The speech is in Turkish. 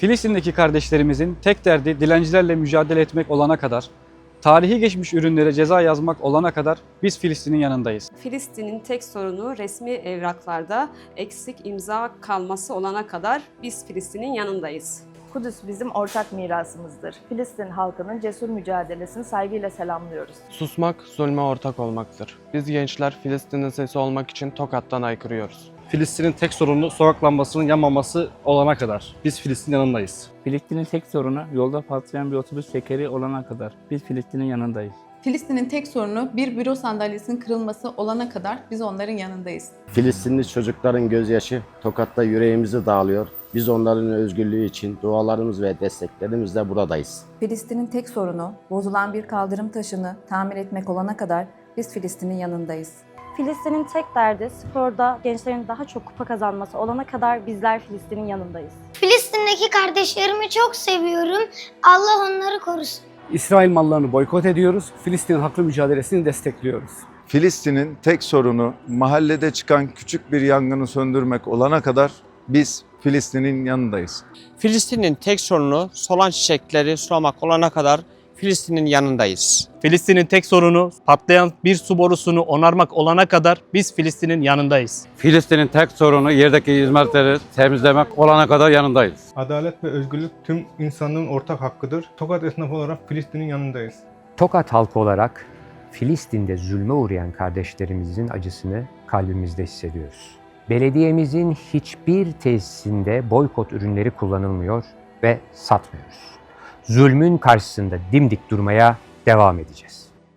Filistin'deki kardeşlerimizin tek derdi dilencilerle mücadele etmek olana kadar, tarihi geçmiş ürünlere ceza yazmak olana kadar biz Filistin'in yanındayız. Filistin'in tek sorunu resmi evraklarda eksik imza kalması olana kadar biz Filistin'in yanındayız. Kudüs bizim ortak mirasımızdır. Filistin halkının cesur mücadelesini saygıyla selamlıyoruz. Susmak zulme ortak olmaktır. Biz gençler Filistin'in sesi olmak için Tokat'tan aykırıyoruz. Filistin'in tek sorunu sokak lambasının yanmaması olana kadar biz Filistin yanındayız. Filistin'in tek sorunu yolda patlayan bir otobüs tekeri olana kadar biz Filistin'in yanındayız. Filistin'in tek sorunu bir büro sandalyesinin kırılması olana kadar biz onların yanındayız. Filistinli çocukların gözyaşı Tokat'ta yüreğimizi dağılıyor. Biz onların özgürlüğü için dualarımız ve desteklerimizle buradayız. Filistin'in tek sorunu bozulan bir kaldırım taşını tamir etmek olana kadar biz Filistin'in yanındayız. Filistin'in tek derdi sporda gençlerin daha çok kupa kazanması olana kadar bizler Filistin'in yanındayız. Filistin'deki kardeşlerimi çok seviyorum. Allah onları korusun. İsrail mallarını boykot ediyoruz. Filistin haklı mücadelesini destekliyoruz. Filistin'in tek sorunu mahallede çıkan küçük bir yangını söndürmek olana kadar biz Filistin'in yanındayız. Filistin'in tek sorunu solan çiçekleri sulamak olana kadar Filistin'in yanındayız. Filistin'in tek sorunu patlayan bir su borusunu onarmak olana kadar biz Filistin'in yanındayız. Filistin'in tek sorunu yerdeki hizmetleri temizlemek olana kadar yanındayız. Adalet ve özgürlük tüm insanlığın ortak hakkıdır. Tokat esnafı olarak Filistin'in yanındayız. Tokat halkı olarak Filistin'de zulme uğrayan kardeşlerimizin acısını kalbimizde hissediyoruz. Belediyemizin hiçbir tesisinde boykot ürünleri kullanılmıyor ve satmıyoruz. Zulmün karşısında dimdik durmaya devam edeceğiz.